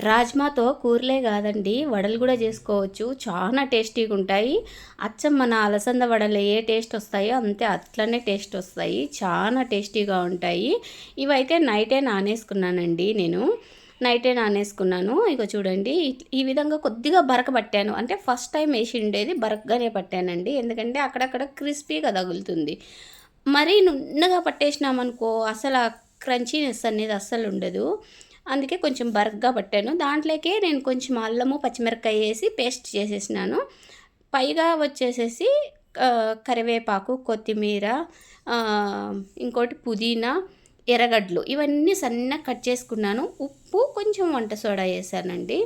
రాజ్మాతో కూరలే కాదండి వడలు కూడా చేసుకోవచ్చు. చాలా టేస్టీగా ఉంటాయి. అచ్చం మన అలసంద వడలు ఏ టేస్ట్ వస్తాయో అంతే అట్లనే టేస్ట్ వస్తాయి. చాలా టేస్టీగా ఉంటాయి. ఇవైతే నైటే నానేసుకున్నానండి నేను. నైటే నానేసుకున్నాను. ఇక చూడండి ఈ విధంగా కొద్దిగా బరక పట్టాను. అంటే ఫస్ట్ టైం వేసి ఉండేది బరకగానే పట్టానండి. ఎందుకంటే అక్కడక్కడ క్రిస్పీగా తగులుతుంది. మరీ నున్నగా పట్టేసినామనుకో అసలు క్రంచీనెస్ అనేది అస్సలు ఉండదు. అందుకే కొంచెం బరగ్గా పట్టాను. దాంట్లోకే నేను కొంచెం అల్లము పచ్చిమిరపకాయ వేసి పేస్ట్ చేసేసినాను. పైగా వచ్చేసేసి కరివేపాకు కొత్తిమీర ఇంకోటి పుదీనా ఎర్రగడ్డలు ఇవన్నీ సన్నగా కట్ చేసుకున్నాను. ఉప్పు కొంచెం వంట సోడా వేసానండి.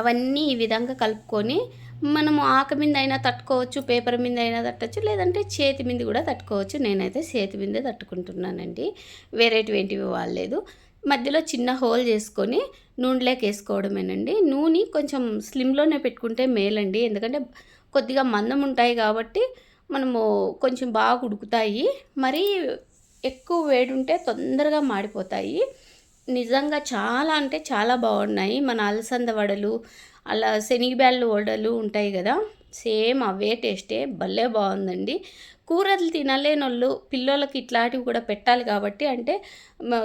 అవన్నీ ఈ విధంగా కలుపుకొని మనము ఆక మీద అయినా తట్టుకోవచ్చు పేపర్ మీద అయినా తట్టచ్చు లేదంటే చేతి మీద కూడా తట్టుకోవచ్చు. నేనైతే చేతి మీదే తట్టుకుంటున్నానండి. వేరేటివేంటివి వాళ్ళలేదు మధ్యలో చిన్న హోల్ చేసుకొని నూనెలోకి వేసుకోవడమేనండి. నూనె కొంచెం స్లిమ్లోనే పెట్టుకుంటే మేలండి. ఎందుకంటే కొద్దిగా మందం ఉంటాయి కాబట్టి మనము కొంచెం బాగా ఉడుకుతాయి. మరీ ఎక్కువ వేడి ఉంటే తొందరగా మాడిపోతాయి. నిజంగా చాలా అంటే చాలా బాగున్నాయి. మన అలసంద వడలు అలా శనగబ్యాళ్ళు వడలు ఉంటాయి కదా. సేమ్ అవే టేస్టే భలే బాగుందండి. కూరలు తినలేని వాళ్ళు పిల్లలకి ఇట్లాంటివి కూడా పెట్టాలి కాబట్టి అంటే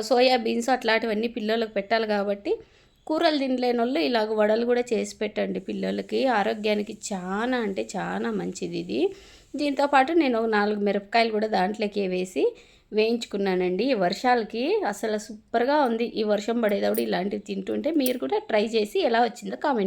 సోయాబీన్స్ అట్లాంటివన్నీ పిల్లలకు పెట్టాలి కాబట్టి కూరలు తినలేని వాళ్ళు ఇలాగ వడలు కూడా చేసి పెట్టండి పిల్లలకి ఆరోగ్యానికి చాలా అంటే చాలా మంచిది ఇది. దీంతోపాటు నేను ఒక నాలుగు మిరపకాయలు కూడా దాంట్లోకి వేసి వేయించుకున్నానండి. ఈ వర్షాలకి అసలు సూపర్గా ఉంది. ఈ వర్షం పడేటప్పుడు ఇలాంటివి తింటుంటే మీరు కూడా ట్రై చేసి ఎలా వచ్చిందో కామెంట్